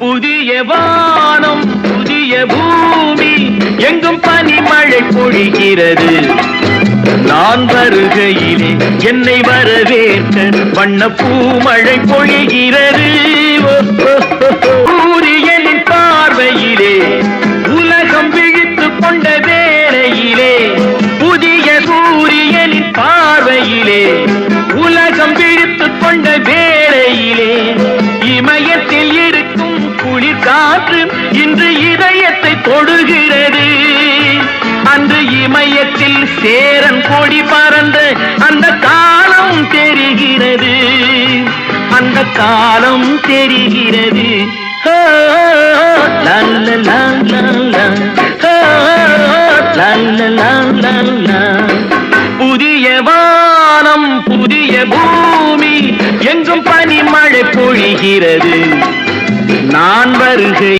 புதிய வானம் புதிய பூமி எங்கும் பனிமழை பொழிகிறது. நான் வருகையிலே என்னை வரவேற்க வண்ண பூமழை பொழிகிறது. ஓ, சூரியனின் பார்வையிலே உலகம் விழித்து கொண்ட வேளையிலே புதிய சூரியனின் பார்வையிலே உலகம் விழித்து கொண்ட வேளையிலே காற்று இன்று இதயத்தை தொடுகிறது. அன்று இமயத்தில் சேரன் கொடி பறந்த அந்த காலம் தெரிகிறது. அந்த காலம் தெரிகிறது. ஹோ, ஹோ, புதிய வானம் புதிய பூமி எங்கும் பனிமழை பொழிகிறது. நான் வருகை